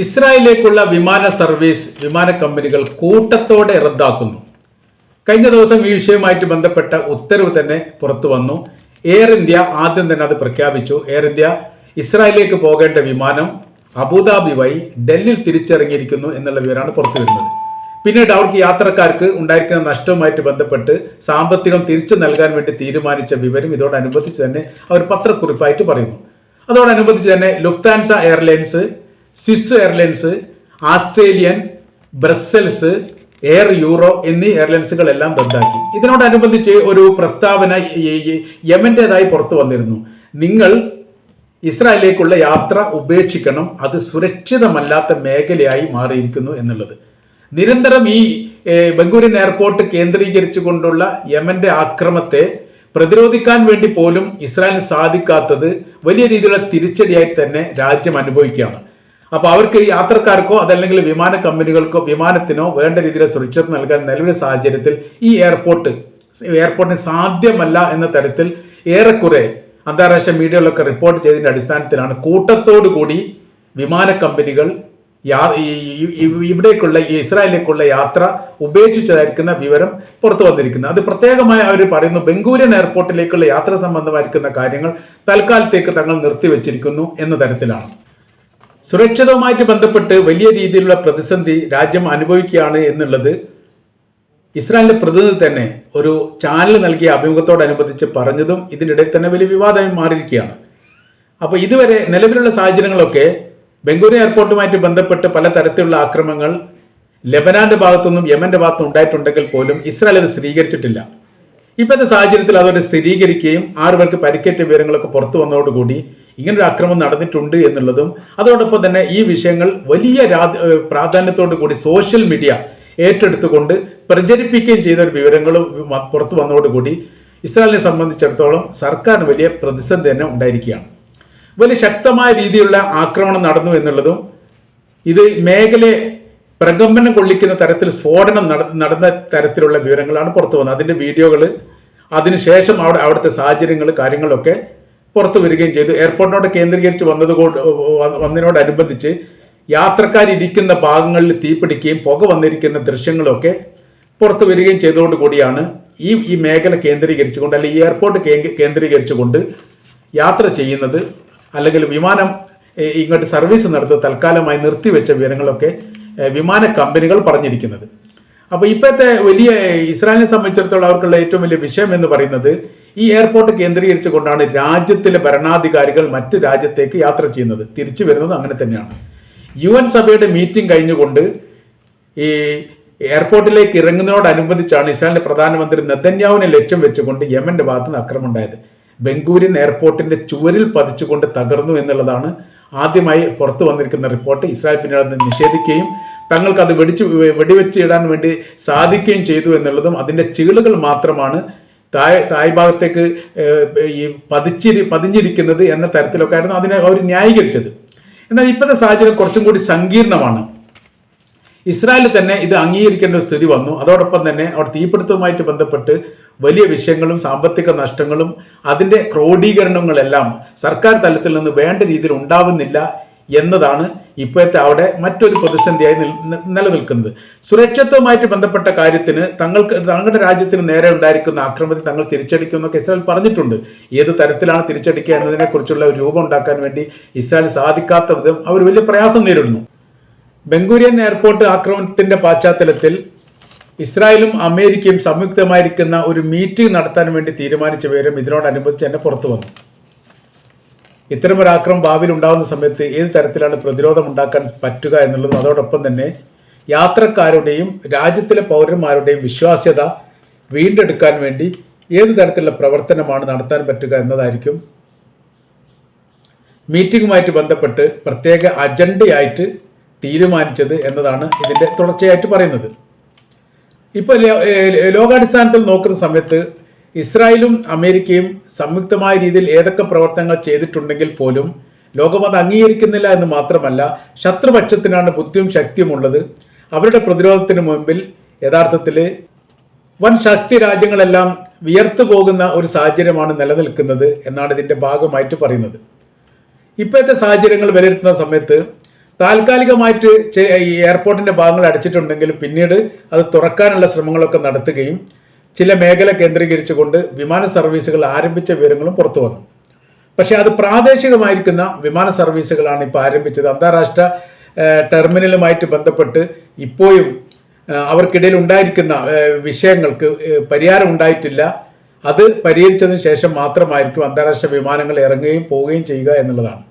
ഇസ്രായേലിലേക്കുള്ള വിമാന സർവീസ് വിമാന കമ്പനികൾ കൂട്ടത്തോടെ റദ്ദാക്കുന്നു. കഴിഞ്ഞ ദിവസം ഈ വിഷയവുമായിട്ട് ബന്ധപ്പെട്ട ഉത്തരവ് തന്നെ പുറത്തു വന്നു. എയർ ഇന്ത്യ ആദ്യം തന്നെ അത് പ്രഖ്യാപിച്ചു. എയർ ഇന്ത്യ ഇസ്രായേലിലേക്ക് പോകേണ്ട വിമാനം അബുദാബി വഴി ഡൽഹിയിൽ തിരിച്ചിറങ്ങിയിരിക്കുന്നു എന്നുള്ള വിവരമാണ് പുറത്തു വരുന്നത്. പിന്നീട് അവർക്ക് യാത്രക്കാർക്ക് ഉണ്ടായിരിക്കുന്ന നഷ്ടവുമായിട്ട് ബന്ധപ്പെട്ട് സാമ്പത്തികം തിരിച്ചു നൽകാൻ വേണ്ടി തീരുമാനിച്ച വിവരം ഇതോടനുബന്ധിച്ച് തന്നെ അവർ പത്രക്കുറിപ്പായിട്ട് പറയുന്നു. അതോടനുബന്ധിച്ച് തന്നെ Lufthansa airlines Swiss airlines Australian Brussels air euro എന്നീ എയർലൈൻസുകളെല്ലാം റദ്ദാക്കി. ഇതിനോടനുബന്ധിച്ച് ഒരു പ്രസ്താവന യമന്റേതായി പുറത്തു വന്നിരുന്നു. നിങ്ങൾ ഇസ്രായേലിലേക്കുള്ള യാത്ര ഉപേക്ഷിക്കണം അത് സുരക്ഷിതമല്ലാത്ത മേഖലയായി മാറിയിരിക്കുന്നു എന്നുള്ളത്. നിരന്തരം ഈ ബംഗൂരിൻ എയർപോർട്ട് കേന്ദ്രീകരിച്ചു കൊണ്ടുള്ള യമന്റെ ആക്രമത്തെ പ്രതിരോധിക്കാൻ വേണ്ടി പോലും ഇസ്രായേലിന് സാധിക്കാത്തത് വലിയ രീതിയിലുള്ള തിരിച്ചടിയായി തന്നെ രാജ്യം അനുഭവിക്കുകയാണ്. അപ്പൊ അവർക്ക് യാത്രക്കാർക്കോ അതല്ലെങ്കിൽ വിമാന കമ്പനികൾക്കോ വിമാനത്തിനോ വേണ്ട രീതിയിൽ സുരക്ഷിത നൽകാൻ നിലവിലെ സാഹചര്യത്തിൽ ഈ എയർപോർട്ട് എയർപോർട്ടിന് സാധ്യമല്ല എന്ന തരത്തിൽ ഏറെക്കുറെ അന്താരാഷ്ട്ര മീഡിയകളിലൊക്കെ റിപ്പോർട്ട് ചെയ്തതിന്റെ അടിസ്ഥാനത്തിലാണ് കൂട്ടത്തോടു കൂടി വിമാന കമ്പനികൾ യാ- ഇവിടേക്കുള്ള ഇസ്രായേലിലേക്കുള്ള യാത്ര ഉപേക്ഷിച്ചതായിരിക്കുന്ന വിവരം പുറത്തു വന്നിരിക്കുന്നത് അത് പ്രത്യേകമായി അവർ പറയുന്നു ബംഗൂരിയൻ എയർപോർട്ടിലേക്കുള്ള യാത്ര സംബന്ധമായിരിക്കുന്ന കാര്യങ്ങൾ തൽക്കാലത്തേക്ക് തങ്ങൾ നിർത്തിവെച്ചിരിക്കുന്നു എന്ന തരത്തിലാണ്. സുരക്ഷിതവുമായിട്ട് ബന്ധപ്പെട്ട് വലിയ രീതിയിലുള്ള പ്രതിസന്ധി രാജ്യം അനുഭവിക്കുകയാണ് എന്നുള്ളത് ഇസ്രായേലിന്റെ പ്രതിനിധി തന്നെ ഒരു ചാനൽ നൽകിയ അഭിമുഖത്തോടനുബന്ധിച്ച് പറഞ്ഞതും ഇതിനിടയിൽ തന്നെ വലിയ വിവാദമായി മാറിയിരിക്കുകയാണ്. അപ്പോൾ ഇതുവരെ നിലവിലുള്ള സാഹചര്യങ്ങളൊക്കെ ബംഗൂരു എയർപോർട്ടുമായിട്ട് ബന്ധപ്പെട്ട് പല തരത്തിലുള്ള ആക്രമണങ്ങൾ ലെബനാന്റെ ഭാഗത്തുനിന്നും യമന്റെ ഭാഗത്തും ഉണ്ടായിട്ടുണ്ടെങ്കിൽ പോലും ഇസ്രായേൽ അത് സ്ഥിരീകരിച്ചിട്ടില്ല. ഇപ്പോഴത്തെ സാഹചര്യത്തിൽ അതോടെ സ്ഥിരീകരിക്കുകയും ആറുപേർക്ക് പരിക്കേറ്റ വിവരങ്ങളൊക്കെ പുറത്തു വന്നതോടുകൂടി ഇങ്ങനൊരു അക്രമം നടന്നിട്ടുണ്ട് എന്നുള്ളതും അതോടൊപ്പം തന്നെ ഈ വിഷയങ്ങൾ വലിയ പ്രാധാന്യത്തോടു കൂടി സോഷ്യൽ മീഡിയ ഏറ്റെടുത്തുകൊണ്ട് പ്രചരിപ്പിക്കുകയും ചെയ്ത ഒരു വിവരങ്ങൾ പുറത്തു വന്നതോടുകൂടി ഇസ്രായേലിനെ സംബന്ധിച്ചിടത്തോളം സർക്കാരിന് വലിയ പ്രതിസന്ധി തന്നെ ഉണ്ടായിരിക്കുകയാണ്. വലിയ ശക്തമായ രീതിയിലുള്ള ആക്രമണം നടന്നു എന്നുള്ളതും ഇത് മേഖലയെ പ്രകമ്പനം കൊള്ളിക്കുന്ന തരത്തിൽ സ്ഫോടനം നട നടന്ന തരത്തിലുള്ള വിവരങ്ങളാണ് പുറത്തു വന്നത്. അതിന്റെ വീഡിയോകൾ അതിനുശേഷം അവിടെ അവിടുത്തെ സാഹചര്യങ്ങൾ കാര്യങ്ങളൊക്കെ പുറത്തു വരികയും ചെയ്തു. എയർപോർട്ടിനോട് കേന്ദ്രീകരിച്ച് വന്നതുകൊണ്ട് വന്നതിനോടനുബന്ധിച്ച് യാത്രക്കാരിരിക്കുന്ന ഭാഗങ്ങളിൽ തീപിടിക്കുകയും പുക വന്നിരിക്കുന്ന ദൃശ്യങ്ങളൊക്കെ പുറത്തു വരികയും ചെയ്തതോടുകൂടിയാണ് ഈ ഈ മേഖല കേന്ദ്രീകരിച്ചുകൊണ്ട് അല്ലെങ്കിൽ ഈ എയർപോർട്ട് കേന്ദ്രീകരിച്ചുകൊണ്ട് യാത്ര ചെയ്യുന്നത്. അല്ലെങ്കിൽ വിമാനം ഇങ്ങോട്ട് സർവീസ് നടത്തുക തൽക്കാലമായി നിർത്തിവെച്ച വിവരങ്ങളൊക്കെ വിമാന കമ്പനികൾ പറഞ്ഞിരിക്കുന്നത്. അപ്പോൾ ഇപ്പോഴത്തെ വലിയ ഇസ്രായേലിനെ സംബന്ധിച്ചിടത്തോളം അവർക്കുള്ള ഏറ്റവും വലിയ വിഷയം എന്ന് പറയുന്നത് ഈ എയർപോർട്ട് കേന്ദ്രീകരിച്ചുകൊണ്ടാണ് രാജ്യത്തിലെ ഭരണാധികാരികൾ മറ്റ് രാജ്യത്തേക്ക് യാത്ര ചെയ്യുന്നത്. തിരിച്ചു വരുന്നത് അങ്ങനെ തന്നെയാണ്. യു എൻ സഭയുടെ മീറ്റിംഗ് കഴിഞ്ഞുകൊണ്ട് ഈ എയർപോർട്ടിലേക്ക് ഇറങ്ങുന്നതോടനുബന്ധിച്ചാണ് ഇസ്രായേലിന്റെ പ്രധാനമന്ത്രി നെതന്യാവിനെ ലക്ഷ്യം വെച്ചുകൊണ്ട് യമന്റെ ഭാഗത്ത് നിന്ന് അക്രമം ഉണ്ടായത് ബംഗൂരിൻ എയർപോർട്ടിന്റെ ചുവരിൽ പതിച്ചുകൊണ്ട് തകർന്നു എന്നുള്ളതാണ് ആദ്യമായി പുറത്തു വന്നിരിക്കുന്ന റിപ്പോർട്ട്. ഇസ്രായേൽ പിന്നീട് അത് നിഷേധിക്കുകയും തങ്ങൾക്ക് അത് വെടിച്ച് വെടിവെച്ച് ഇടാൻ വേണ്ടി സാധിക്കുകയും ചെയ്തു എന്നുള്ളതും അതിന്റെ ചീളുകൾ മാത്രമാണ് തായ് തായ് ഭാഗത്തേക്ക് ഈ പതിച്ചിരി പതിഞ്ഞിരിക്കുന്നത് എന്ന തരത്തിലൊക്കെ ആയിരുന്നു അതിനെ അവർ ന്യായീകരിച്ചത്. എന്നാൽ ഇപ്പോഴത്തെ സാഹചര്യം കുറച്ചും കൂടി സങ്കീർണമാണ്. ഇസ്രായേലിൽ തന്നെ ഇത് അംഗീകരിക്കേണ്ട ഒരു സ്ഥിതി വന്നു. അതോടൊപ്പം തന്നെ അവർ തീപിടുത്തവുമായിട്ട് ബന്ധപ്പെട്ട് വലിയ വിഷയങ്ങളും സാമ്പത്തിക നഷ്ടങ്ങളും അതിന്റെ ക്രോഡീകരണങ്ങളെല്ലാം സർക്കാർ തലത്തിൽ നിന്ന് വേണ്ട രീതിയിൽ ഉണ്ടാവുന്നില്ല എന്നതാണ് ഇപ്പോഴത്തെ അവിടെ മറ്റൊരു പ്രതിസന്ധിയായി നിലനിൽക്കുന്നത്. സുരക്ഷിതവുമായിട്ട് ബന്ധപ്പെട്ട കാര്യത്തിന് തങ്ങൾക്ക് തങ്ങളുടെ രാജ്യത്തിന് നേരെ ഉണ്ടായിരിക്കുന്ന ആക്രമണത്തിൽ തങ്ങൾ തിരിച്ചടിക്കുമെന്നൊക്കെ ഇസ്രായേൽ പറഞ്ഞിട്ടുണ്ട്. ഏത് തരത്തിലാണ് തിരിച്ചടിക്കുക എന്നതിനെക്കുറിച്ചുള്ള ഒരു രൂപം ഉണ്ടാക്കാൻ വേണ്ടി ഇസ്രായേൽ സാധിക്കാത്ത വിധം അവർ വലിയ പ്രയാസം നേരിടുന്നു. ബംഗൂരിയൻ എയർപോർട്ട് ആക്രമണത്തിന്റെ പശ്ചാത്തലത്തിൽ ഇസ്രായേലും അമേരിക്കയും സംയുക്തമായിരിക്കുന്ന ഒരു മീറ്റിംഗ് നടത്താൻ വേണ്ടി തീരുമാനിച്ച വിവരം ഇതിനോടനുബന്ധിച്ച് തന്നെ പുറത്തു വന്നു. ഇത്തരമൊരു ആക്രമണം ഭാവിയിൽ ഉണ്ടാകുന്ന സമയത്ത് ഏത് തരത്തിലാണ് പ്രതിരോധം ഉണ്ടാക്കാൻ പറ്റുക എന്നുള്ളതും അതോടൊപ്പം തന്നെ യാത്രക്കാരുടെയും രാജ്യത്തിലെ പൗരന്മാരുടെയും വിശ്വാസ്യത വീണ്ടെടുക്കാൻ വേണ്ടി ഏത് തരത്തിലുള്ള പ്രവർത്തനമാണ് നടത്താൻ പറ്റുക എന്നതായിരിക്കും. മീറ്റിംഗുമായിട്ട് ബന്ധപ്പെട്ട് പ്രത്യേക അജണ്ടയായിട്ട് തീരുമാനിച്ചത് എന്നതാണ് ഇതിന്റെ തുടർച്ചയായിട്ട് പറയുന്നത്. ഇപ്പോൾ ലോകാടിസ്ഥാനത്തിൽ നോക്കുന്ന സമയത്ത് ഇസ്രായേലും അമേരിക്കയും സംയുക്തമായ രീതിയിൽ ഏതൊക്കെ പ്രവർത്തനങ്ങൾ ചെയ്തിട്ടുണ്ടെങ്കിൽ പോലും ലോകം അത് അംഗീകരിക്കുന്നില്ല എന്ന് മാത്രമല്ല ശത്രുപക്ഷത്തിനാണ് ബുദ്ധിയും ശക്തിയും ഉള്ളത്. അവരുടെ പ്രതിരോധത്തിന് മുമ്പിൽ യഥാർത്ഥത്തിൽ വൻ ശക്തി രാജ്യങ്ങളെല്ലാം വിയർത്തു പോകുന്ന ഒരു സാഹചര്യമാണ് നിലനിൽക്കുന്നത് എന്നാണ് ഇതിന്റെ ഭാഗമായിട്ട് പറയുന്നത്. ഇപ്പോഴത്തെ സാഹചര്യങ്ങൾ വിലയിരുത്തുന്ന സമയത്ത് താൽക്കാലികമായിട്ട് ഈ എയർപോർട്ടിന്റെ ഭാഗങ്ങൾ അടച്ചിട്ടുണ്ടെങ്കിൽ പിന്നീട് അത് തുറക്കാനുള്ള ശ്രമങ്ങളൊക്കെ നടത്തുകയും ചില മേഖല കേന്ദ്രീകരിച്ചുകൊണ്ട് വിമാന സർവീസുകൾ ആരംഭിച്ച വിവരങ്ങളും പുറത്തു വന്നു. പക്ഷേ അത് പ്രാദേശികമായിരിക്കുന്ന വിമാന സർവീസുകളാണ് ഇപ്പോൾ ആരംഭിച്ചത്. അന്താരാഷ്ട്ര ടെർമിനലുമായിട്ട് ബന്ധപ്പെട്ട് ഇപ്പോഴും അവർക്കിടയിൽ ഉണ്ടായിരിക്കുന്ന വിഷയങ്ങൾക്ക് പരിഹാരം ഉണ്ടായിട്ടില്ല. അത് പരിഹരിച്ചതിന് ശേഷം മാത്രമായിരിക്കും അന്താരാഷ്ട്ര വിമാനങ്ങൾ ഇറങ്ങുകയും പോവുകയും ചെയ്യുക എന്നുള്ളതാണ്.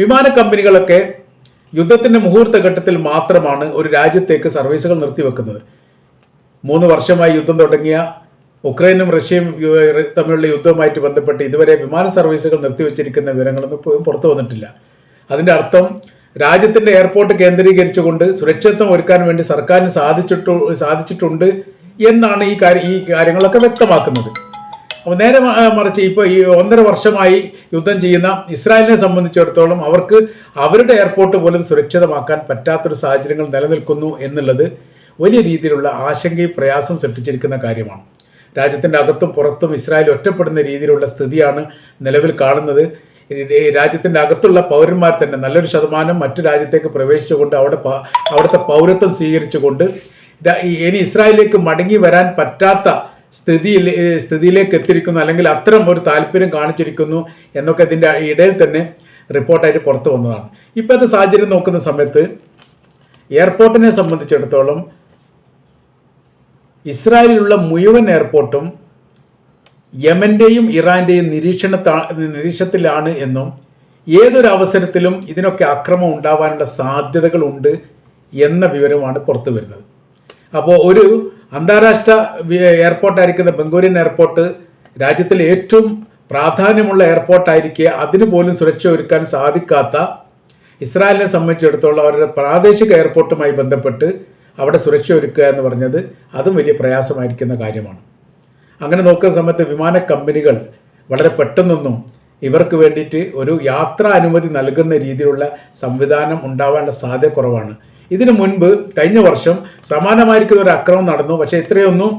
വിമാന കമ്പനികളൊക്കെ യുദ്ധത്തിന്റെ മുഹൂർത്ത ഘട്ടത്തിൽ മാത്രമാണ് ഒരു രാജ്യത്തേക്ക് സർവീസുകൾ നിർത്തിവെക്കുന്നത്. മൂന്ന് വർഷമായി യുദ്ധം തുടങ്ങിയ ഉക്രൈനും റഷ്യയും തമ്മിലുള്ള യുദ്ധവുമായിട്ട് ബന്ധപ്പെട്ട് ഇതുവരെ വിമാന സർവീസുകൾ നിർത്തിവെച്ചിരിക്കുന്ന വിവരങ്ങളൊന്നും ഇപ്പോഴും പുറത്തു വന്നിട്ടില്ല. അതിന്റെ അർത്ഥം രാജ്യത്തിന്റെ എയർപോർട്ട് കേന്ദ്രീകരിച്ചുകൊണ്ട് സുരക്ഷിതത്വം ഒരുക്കാൻ വേണ്ടി സർക്കാരിന് സാധിച്ചിട്ടു സാധിച്ചിട്ടുണ്ട് എന്നാണ് ഈ കാര്യം ഈ കാര്യങ്ങളൊക്കെ വ്യക്തമാക്കുന്നത്. അപ്പോൾ നേരെ മറിച്ച് ഇപ്പോൾ ഈ ഒന്നര വർഷമായി യുദ്ധം ചെയ്യുന്ന ഇസ്രായേലിനെ സംബന്ധിച്ചിടത്തോളം അവർക്ക് അവരുടെ എയർപോർട്ട് പോലും സുരക്ഷിതമാക്കാൻ പറ്റാത്തൊരു സാഹചര്യങ്ങൾ നിലനിൽക്കുന്നു എന്നുള്ളത് വലിയ രീതിയിലുള്ള ആശങ്കയും പ്രയാസം സൃഷ്ടിച്ചിരിക്കുന്ന കാര്യമാണ്. രാജ്യത്തിന്റെ അകത്തും പുറത്തും ഇസ്രായേൽ ഒറ്റപ്പെടുന്ന രീതിയിലുള്ള സ്ഥിതിയാണ് നിലവിൽ കാണുന്നത്. രാജ്യത്തിന്റെ അകത്തുള്ള പൗരന്മാർ തന്നെ നല്ലൊരു ശതമാനം മറ്റു രാജ്യത്തേക്ക് പ്രവേശിച്ചുകൊണ്ട് അവിടെ അവിടുത്തെ പൗരത്വം സ്വീകരിച്ചുകൊണ്ട് ഇനി ഇസ്രായേലിലേക്ക് മടങ്ങി വരാൻ പറ്റാത്ത സ്ഥിതിയിൽ സ്ഥിതിയിലേക്ക് എത്തിയിരിക്കുന്നു. അല്ലെങ്കിൽ അത്തരം ഒരു താല്പര്യം കാണിച്ചിരിക്കുന്നു എന്നൊക്കെ ഇതിന്റെ ഇടയിൽ തന്നെ റിപ്പോർട്ടായിട്ട് പുറത്തു വന്നതാണ്. ഇപ്പോഴത്തെ സാഹചര്യം നോക്കുന്ന സമയത്ത് എയർപോർട്ടിനെ സംബന്ധിച്ചിടത്തോളം ഇസ്രായേലിലുള്ള മുഴുവൻ എയർപോർട്ടും യമന്റെയും ഇറാന്റെയും നിരീക്ഷണ നിരീക്ഷണത്തിലാണ് എന്നും ഏതൊരു അവസരത്തിലും ഇതിനൊക്കെ അക്രമം ഉണ്ടാവാനുള്ള സാധ്യതകളുണ്ട് എന്ന വിവരമാണ് പുറത്തു വരുന്നത്. അപ്പോൾ ഒരു അന്താരാഷ്ട്ര എയർപോർട്ടായിരിക്കുന്ന ബംഗൂരിയൻ എയർപോർട്ട് രാജ്യത്തിലെ ഏറ്റവും പ്രാധാന്യമുള്ള എയർപോർട്ടായിരിക്കെ അതിന് പോലും സുരക്ഷ ഒരുക്കാൻ സാധിക്കാത്ത ഇസ്രായേലിനെ സംബന്ധിച്ചിടത്തോളം അവരുടെ പ്രാദേശിക എയർപോർട്ടുമായി ബന്ധപ്പെട്ട് അവിടെ സുരക്ഷ ഒരുക്കുക എന്ന് പറഞ്ഞത് അതും വലിയ പ്രയാസമായിരിക്കുന്ന കാര്യമാണ്. അങ്ങനെ നോക്കുന്ന സമയത്ത് വിമാന കമ്പനികൾ വളരെ പെട്ടെന്നൊന്നും ഇവർക്ക് വേണ്ടിയിട്ട് ഒരു യാത്രാ അനുമതി നൽകുന്ന രീതിയിലുള്ള സംവിധാനം ഉണ്ടാവാനുള്ള സാധ്യത കുറവാണ്. ഇതിനു മുൻപ് കഴിഞ്ഞ വർഷം സമാനമായിരിക്കുന്ന ഒരു അക്രമം നടന്നു. പക്ഷേ ഇത്രയൊന്നും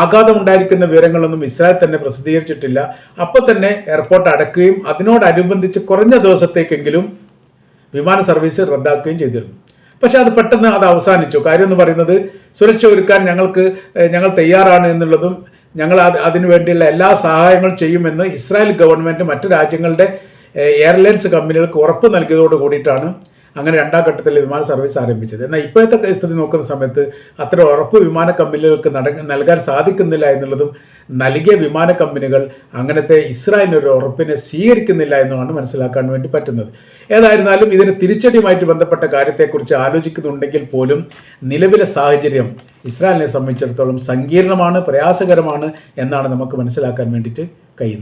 ആഘാതം ഉണ്ടായിരിക്കുന്ന വിവരങ്ങളൊന്നും ഇസ്രായേൽ തന്നെ പ്രസിദ്ധീകരിച്ചിട്ടില്ല. അപ്പോൾ തന്നെ എയർപോർട്ട് അടക്കുകയും അതിനോടനുബന്ധിച്ച് കുറഞ്ഞ ദിവസത്തേക്കെങ്കിലും വിമാന സർവീസ് റദ്ദാക്കുകയും ചെയ്തിരുന്നു. പക്ഷെ അത് പെട്ടെന്ന് അത് അവസാനിച്ചു. കാര്യം എന്ന് പറയുന്നത് സുരക്ഷ ഒരുക്കാൻ ഞങ്ങൾക്ക് ഞങ്ങൾ തയ്യാറാണ് എന്നുള്ളതും ഞങ്ങൾ അത് അതിനു വേണ്ടിയുള്ള എല്ലാ സഹായങ്ങളും ചെയ്യുമെന്ന് ഇസ്രായേൽ ഗവൺമെന്റ് മറ്റു രാജ്യങ്ങളുടെ എയർലൈൻസ് കമ്പനികൾക്ക് ഉറപ്പ് നൽകിയതോട് കൂടിയിട്ടാണ് അങ്ങനെ രണ്ടാം ഘട്ടത്തിൽ വിമാന സർവീസ് ആരംഭിച്ചത്. എന്നാൽ ഇപ്പോഴത്തെ സ്ഥിതി നോക്കുന്ന സമയത്ത് അത്ര ഉറപ്പ് വിമാന കമ്പനികൾക്ക് നൽകാൻ സാധിക്കുന്നില്ല എന്നുള്ളതും നൽകിയ വിമാന കമ്പനികൾ അങ്ങനത്തെ ഇസ്രായേലിനൊരു ഉറപ്പിനെ സ്വീകരിക്കുന്നില്ല എന്നുമാണ് മനസ്സിലാക്കാൻ വേണ്ടി പറ്റുന്നത്. ഏതായിരുന്നാലും ഇതിന് തിരിച്ചടിയുമായിട്ട് ബന്ധപ്പെട്ട കാര്യത്തെക്കുറിച്ച് ആലോചിക്കുന്നുണ്ടെങ്കിൽ പോലും നിലവിലെ സാഹചര്യം ഇസ്രായേലിനെ സംബന്ധിച്ചിടത്തോളം സങ്കീർണമാണ് പ്രയാസകരമാണ് എന്നാണ് നമുക്ക് മനസ്സിലാക്കാൻ വേണ്ടിയിട്ട് കഴിയുന്നത്.